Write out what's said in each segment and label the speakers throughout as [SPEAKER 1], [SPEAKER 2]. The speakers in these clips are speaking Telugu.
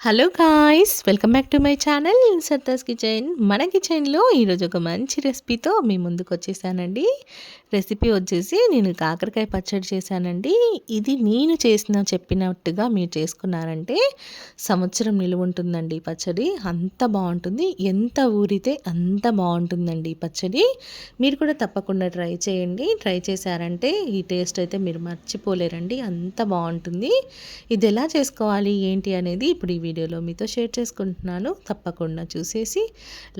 [SPEAKER 1] Hello guys welcome back to my channel Satta's kitchen. మన కిచెన్లో ఈరోజు ఒక మంచి రెసిపీతో మీ ముందుకు వచ్చేసానండి. రెసిపీ వచ్చేసి నేను కాకరకాయ పచ్చడి చేశానండి. ఇది నేను చేసిన చెప్పినట్టుగా మీరు చేసుకున్నారంటే సంవత్సరం నిలువ ఉంటుందండి పచ్చడి. అంత బాగుంటుంది. ఎంత ఊరితే అంత బాగుంటుందండి పచ్చడి. మీరు కూడా తప్పకుండా ట్రై చేయండి. ట్రై చేశారంటే ఈ టేస్ట్ అయితే మీరు మర్చిపోలేరండి. అంత బాగుంటుంది. ఇది ఎలా చేసుకోవాలి ఏంటి అనేది ఇప్పుడు ఈ వీడియోలో మీతో షేర్ చేసుకుంటున్నాను. తప్పకుండా చూసేసి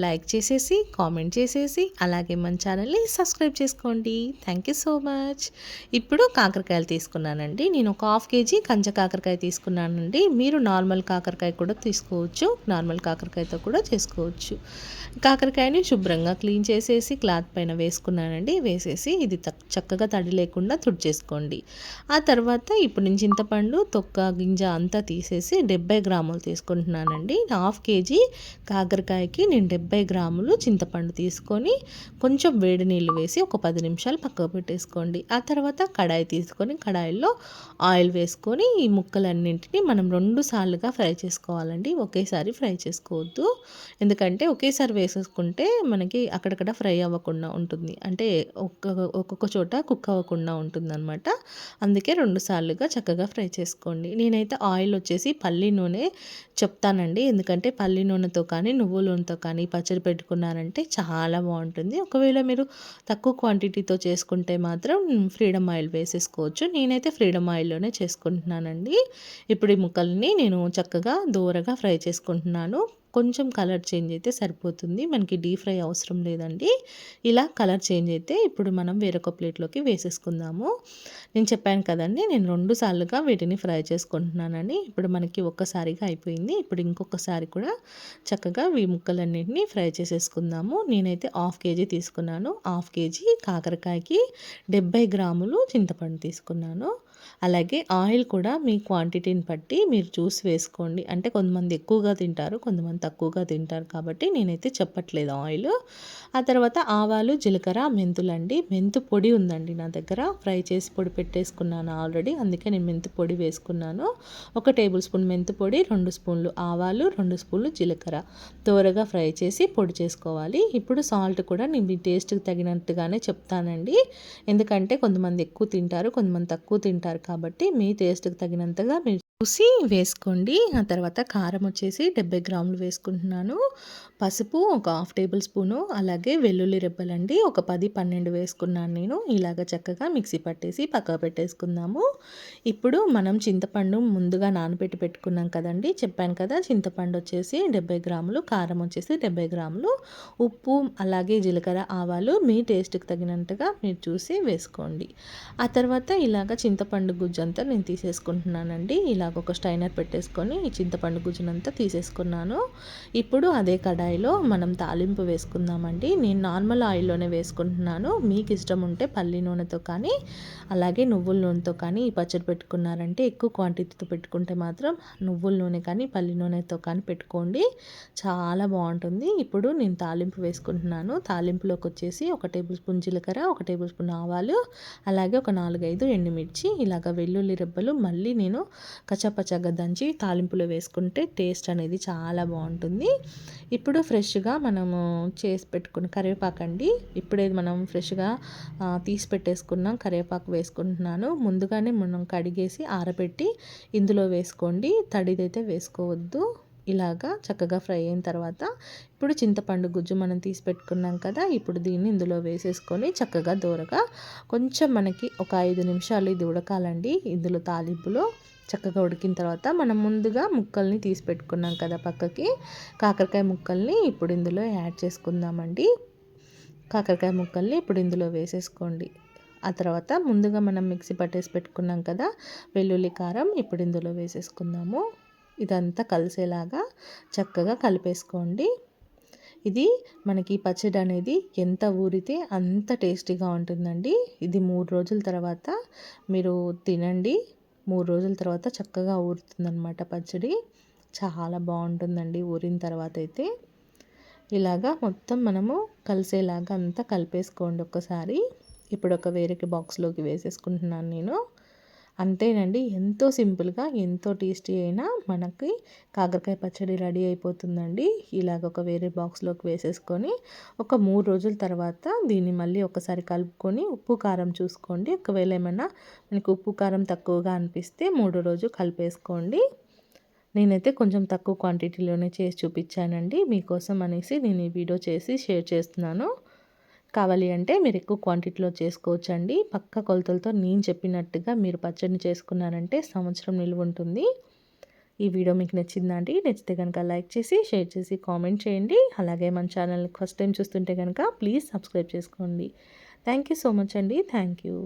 [SPEAKER 1] లైక్ చేసేసి కామెంట్ చేసేసి అలాగే మన ఛానల్ని సబ్స్క్రైబ్ చేసుకోండి. థ్యాంక్ యూ సో మచ్ ఇప్పుడు కాకరకాయలు తీసుకున్నానండి. నేను ఒక హాఫ్ కేజీ కంచ కాకరకాయ తీసుకున్నానండి. మీరు నార్మల్ కాకరకాయ కూడా తీసుకోవచ్చు. నార్మల్ కాకరకాయతో కూడా చేసుకోవచ్చు. కాకరకాయని శుభ్రంగా క్లీన్ చేసేసి క్లాత్ పైన వేసుకున్నానండి. వేసేసి ఇది చక్కగా తడి లేకుండా తుడిచేసుకోండి. ఆ తర్వాత ఇప్పుడు నేను చింతపండు తొక్క గింజ అంతా తీసేసి డెబ్బై గ్రాముల తీసుకుంటున్నానండి. హాఫ్ కేజీ కాకరకాయకి నేను డెబ్బై గ్రాములు చింతపండు తీసుకొని కొంచెం వేడి నీళ్ళు వేసి ఒక పది నిమిషాలు పక్కకు పెట్టేసుకోండి. ఆ తర్వాత కడాయి తీసుకొని కడాయిలో ఆయిల్ వేసుకొని ఈ ముక్కలన్నింటినీ మనం రెండు సార్లుగా ఫ్రై చేసుకోవాలండి. ఒకేసారి ఫ్రై చేసుకోవద్దు. ఎందుకంటే ఒకేసారి వేసేసుకుంటే మనకి అక్కడక్కడ ఫ్రై అవ్వకుండా ఉంటుంది. అంటే ఒక్కొక్క ఒక్కొక్క చోట కుక్ అవ్వకుండా ఉంటుందన్నమాట. అందుకే రెండు సార్లుగా చక్కగా ఫ్రై చేసుకోండి. నేనైతే ఆయిల్ వచ్చేసి పల్లి నూనె చెప్తానండి. ఎందుకంటే పల్లి నూనెతో కానీ నువ్వుల నూనెతో కానీ పచ్చడి పెట్టుకున్నారంటే చాలా బాగుంటుంది. ఒకవేళ మీరు తక్కువ క్వాంటిటీతో చేసుకుంటే మాత్రం ఫ్రీడమ్ ఆయిల్ వేసేసుకోవచ్చు. నేనైతే ఫ్రీడమ్ ఆయిల్లోనే చేసుకుంటున్నానండి. ఇప్పుడు ఈ ముక్కల్ని నేను చక్కగా దూరగా ఫ్రై చేసుకుంటున్నాను. కొంచెం కలర్ చేంజ్ అయితే సరిపోతుంది. మనకి డీప్ ఫ్రై అవసరం లేదండి. ఇలా కలర్ చేంజ్ అయితే ఇప్పుడు మనం వేరొక ప్లేట్లోకి వేసేసుకుందాము. నేను చెప్పాను కదండి నేను రెండు సార్లుగా వీటిని ఫ్రై చేసుకుంటున్నానని ఇప్పుడు మనకి ఒక్కసారిగా అయిపోయింది. ఇప్పుడు ఇంకొకసారి కూడా చక్కగా ఈ ముక్కలన్నింటినీ ఫ్రై చేసేసుకుందాము. నేనైతే హాఫ్ కేజీ తీసుకున్నాను. హాఫ్ కేజీ కాకరకాయకి డెబ్బై గ్రాములు చింతపండు తీసుకున్నాను. అలాగే ఆయిల్ కూడా మీ క్వాంటిటీని బట్టి మీరు చూసి వేసుకోండి. అంటే కొంతమంది ఎక్కువగా తింటారు కొంతమంది తక్కువగా తింటారు కాబట్టి నేనైతే చెప్పట్లేదు ఆయిల్. ఆ తర్వాత ఆవాలు జీలకర్ర మెంతులు అండి మెంతు పొడి ఉందండి నా దగ్గర. ఫ్రై చేసి పొడి పెట్టేసుకున్నాను ఆల్రెడీ. అందుకే నేను మెంతు పొడి వేసుకున్నాను. ఒక టేబుల్ స్పూన్ మెంతు పొడి రెండు స్పూన్లు ఆవాలు రెండు స్పూన్లు జీలకర్ర. దోరగా ఫ్రై చేసి పొడి చేసుకోవాలి. ఇప్పుడు సాల్ట్ కూడా నేను మీ టేస్ట్కి తగినట్టుగానే చెప్తానండి. ఎందుకంటే కొంతమంది ఎక్కువ తింటారు కొంతమంది తక్కువ తింటారు కాబట్టి మీ టేస్ట్కి తగినంతగా మీరు చూసి వేసుకోండి. ఆ తర్వాత కారం వచ్చేసి డెబ్బై గ్రాములు వేసుకుంటున్నాను. పసుపు ఒక హాఫ్ టేబుల్ స్పూను అలాగే వెల్లుల్లి రెబ్బలండి ఒక పది పన్నెండు వేసుకున్నాను నేను. ఇలాగ చక్కగా మిక్సీ పట్టేసి పక్క పెట్టేసుకుందాము. ఇప్పుడు మనం చింతపండు ముందుగా నానబెట్టి పెట్టుకున్నాం కదండి. చెప్పాను కదా చింతపండు వచ్చేసి డెబ్బై గ్రాములు కారం వచ్చేసి డెబ్బై గ్రాములు. ఉప్పు అలాగే జీలకర్ర ఆవాలు మీ టేస్ట్కి తగినట్టుగా మీరు చూసి వేసుకోండి. ఆ తర్వాత ఇలాగ చింతపండు గుజ్జంతా నేను తీసేసుకుంటున్నానండి. ఇలా ఇలాగ ఒక స్టైనర్ పెట్టేసుకొని ఈ చింతపండు గుజ్జునంతా తీసేసుకున్నాను. ఇప్పుడు అదే కడాయిలో మనం తాలింపు వేసుకుందామండి. నేను నార్మల్ ఆయిల్లోనే వేసుకుంటున్నాను. మీకు ఇష్టం ఉంటే పల్లి నూనెతో కానీ అలాగే నువ్వుల నూనెతో కానీ ఈ పచ్చడి పెట్టుకున్నారంటే ఎక్కువ క్వాంటిటీతో పెట్టుకుంటే మాత్రం నువ్వుల నూనె కానీ పల్లి నూనెతో కానీ పెట్టుకోండి. చాలా బాగుంటుంది. ఇప్పుడు నేను తాలింపు వేసుకుంటున్నాను. తాలింపులోకి వచ్చేసి ఒక టేబుల్ స్పూన్ జీలకర్ర ఒక టేబుల్ స్పూన్ ఆవాలు అలాగే ఒక నాలుగైదు ఎండుమిర్చి ఇలాగ వెల్లుల్లి రెబ్బలు మళ్ళీ నేను కచ్చపచ్చగా దంచి తాలింపులో వేసుకుంటే టేస్ట్ అనేది చాలా బాగుంటుంది. ఇప్పుడు ఫ్రెష్గా మనము చేసి పెట్టుకున్న కరివేపాకు అండి. ఇప్పుడే మనం ఫ్రెష్గా తీసి పెట్టేసుకున్నాం కరివేపాకు వేసుకుంటున్నాను. ముందుగానే మనం కడిగేసి ఆరబెట్టి ఇందులో వేసుకోండి. తడిదైతే వేసుకోవద్దు. ఇలాగా చక్కగా ఫ్రై అయిన తర్వాత ఇప్పుడు చింతపండు గుజ్జు మనం తీసి పెట్టుకున్నాం కదా ఇప్పుడు దీన్ని ఇందులో వేసేసుకొని చక్కగా దూరగా కొంచెం మనకి ఒక ఐదు నిమిషాలు ఇది ఉడకాలండి. ఇందులో తాలింపులో చక్కగా ఉడికిన తర్వాత మనం ముందుగా ముక్కల్ని తీసి పెట్టుకున్నాం కదా పక్కకి. కాకరకాయ ముక్కల్ని ఇప్పుడు ఇందులో యాడ్ చేసుకుందామండి. కాకరకాయ ముక్కల్ని ఇప్పుడు ఇందులో వేసేసుకోండి. ఆ తర్వాత ముందుగా మనం మిక్సీ పట్టేసి పెట్టుకున్నాం కదా వెల్లుల్లి కారం ఇప్పుడు ఇందులో వేసేసుకుందాము. ఇదంతా కలిసేలాగా చక్కగా కలిపేసుకోండి. ఇది మనకి పచ్చడి అనేది ఎంత ఊరితే అంత టేస్టీగా ఉంటుందండి. ఇది మూడు రోజుల తర్వాత మీరు తినండి. మూడు రోజుల తర్వాత చక్కగా ఊరుతుందనమాట పచ్చడి. చాలా బాగుంటుందండి ఊరిన తర్వాత అయితే. ఇలాగా మొత్తం మనము కలిసేలాగా అంతా కలిపేసుకోండి ఒక్కసారి. ఇప్పుడు ఒక వేరే బాక్స్లోకి వేసేసుకుంటున్నాను నేను. అంతేనండి. ఎంతో సింపుల్గా ఎంతో టేస్టీ అయినా మనకి కాకరకాయ పచ్చడి రెడీ అయిపోతుందండి. ఇలాగ ఒక వేరే బాక్స్లోకి వేసేసుకొని ఒక మూడు రోజుల తర్వాత దీన్ని మళ్ళీ ఒకసారి కలుపుకొని ఉప్పు కారం చూసుకోండి. ఒకవేళ ఏమైనా మనకు ఉప్పు కారం తక్కువగా అనిపిస్తే మూడో రోజు కలిపేసుకోండి. నేనైతే కొంచెం తక్కువ క్వాంటిటీలోనే చేసి చూపించానండి. మీకోసం అనేసి నేను ఈ వీడియో చేసి షేర్ చేస్తున్నాను. కావాలి అంటే మీరు ఎక్కువ క్వాంటిటీలో చేసుకోవచ్చండి. పక్క కొలతలతో నేను చెప్పినట్టుగా మీరు పచ్చడిని చేసుకున్నారంటే సంవత్సరం నిలువ ఉంటుంది. ఈ వీడియో మీకు నచ్చిందండి నచ్చితే కనుక లైక్ చేసి షేర్ చేసి కామెంట్ చేయండి. అలాగే మన ఛానల్ ఫస్ట్ టైం చూస్తుంటే కనుక ప్లీజ్ సబ్స్క్రైబ్ చేసుకోండి. థ్యాంక్ యూ సో మచ్ అండి. Thank you